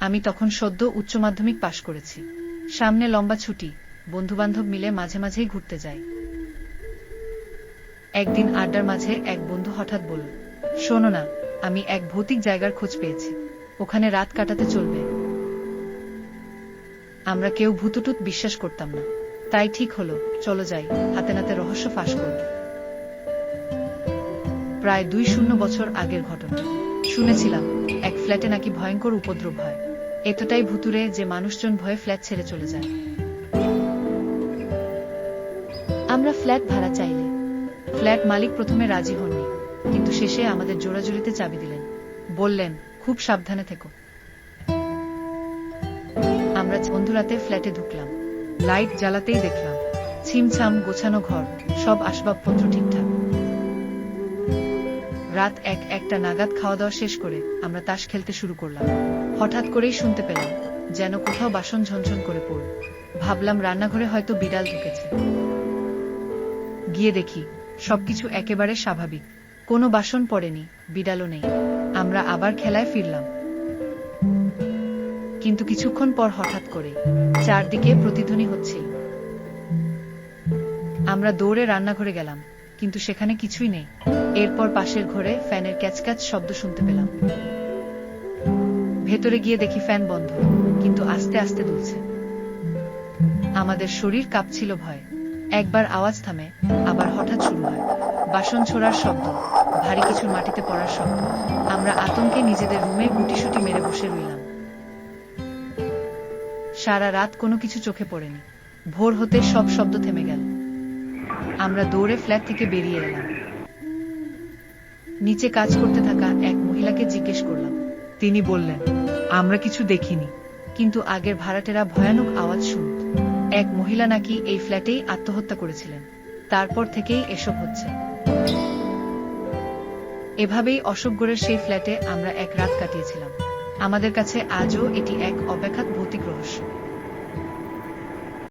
আমি তখন সদ্য উচ্চ মাধ্যমিক পাশ করেছি। সামনে লম্বা ছুটি, বন্ধুবান্ধব মিলে মাঝে মাঝেই ঘুরতে যাই। একদিন আড্ডার মাঝে এক বন্ধু হঠাৎ বলল, শোনো না, আমি এক ভৌতিক জায়গার খোঁজ পেয়েছি। ওখানে রাত কাটাতে চলবে। আমরা কেউ ভূতুটুত বিশ্বাস করতাম না। তাই ঠিক হলো, চলো যাই, হাতে নাতে রহস্য ফাঁস করব। প্রায় দুই শূন্য বছর আগের ঘটনা। শুনেছিলাম, এক ফ্ল্যাটে নাকি ভয়ঙ্কর উপদ্রব হয়। এতটাই ভুতুরে যে মানুষজন ভয়ে ফ্ল্যাট ছেড়ে চলে যায়। আমরা ফ্ল্যাট ভাড়া চাইলে। ফ্ল্যাট মালিক প্রথমে রাজি হননি, কিন্তু শেষে আমাদের জোড়াজুড়িতে চাবি দিলেন। বললেন, খুব সাবধানে থেকো। আমরা বন্ধুরাতে ফ্ল্যাটে ঢুকলাম। লাইট জ্বালাতেই দেখলাম। ছিমছাম গোছানো ঘর, সব আসবাবপত্র ঠিকঠাক। রাত এক একটা নাগাদ খাওয়া দাওয়া শেষ করে আমরা তাস খেলতে শুরু করলাম। হঠাৎ করেই শুনতে পেলাম, যেন কোথাও বাসন ঝনঝন করে পড়ল ভাবলাম রান্নাঘরে হয়তো বিড়াল ঢুকেছে। গিয়ে দেখি, সবকিছু একেবারে স্বাভাবিক। কোনো বাসন পড়েনি, বিড়ালও নেই। আমরা আবার খেলায় ফিরলাম। কিন্তু কিছুক্ষণ পর হঠাৎ করে চারদিকে প্রতিধ্বনি হচ্ছিল আমরা দৌড়ে রান্নাঘরে গেলাম। কিন্তু সেখানে কিছুই নেই। এরপর পাশের ঘরে ফ্যানের ক্যাচক্যাচ শব্দ শুনতে পেলাম। ভেতরে গিয়ে দেখি ফ্যান বন্ধ, কিন্তু আস্তে আস্তে দুলছে। আমাদের শরীর কাঁপছিল ভয়। একবার আওয়াজ থামে, আবার হঠাৎ শুরু হয়। বাসন ছোড়ার শব্দ, ভারী কিছু মাটিতে পড়ার শব্দ। আমরা আতঙ্কে নিজেদের রুমে গুটিসুটি মেরে বসে রইলাম। সারা রাত কোনো কিছু চোখে পড়েনি। ভোর হতে সব শব্দ থেমে গেল। আমরা দৌড়ে ফ্ল্যাট থেকে বেরিয়ে এলাম। নিচে কাজ করতে থাকা এক মহিলাকে জিজ্ঞেস করলাম। তিনি বললেন, আমরা কিছু দেখিনি, কিন্তু আগের ভাড়াটেরা ভয়ানক আওয়াজ শুনত এক মহিলা নাকি এই ফ্ল্যাটেই আত্মহত্যা করেছিলেন। তারপর থেকেই এসব হচ্ছে। এভাবেই অশোকগড়ের সেই ফ্ল্যাটে আমরা এক রাত কাটিয়েছিলাম। আমাদের কাছে আজও এটি এক অব্যাখ্যাত ভৌতিক রহস্য।